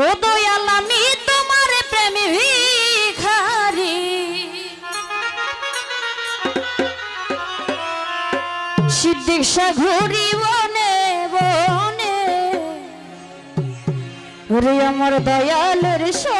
ও দয়াল আমি তোমার প্রেম ভিখারি সিদ্দিক ঘুরি বনে বনে। ওরে আমার দয়ালের সব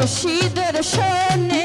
মুর্শিদের সনে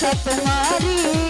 छत मारी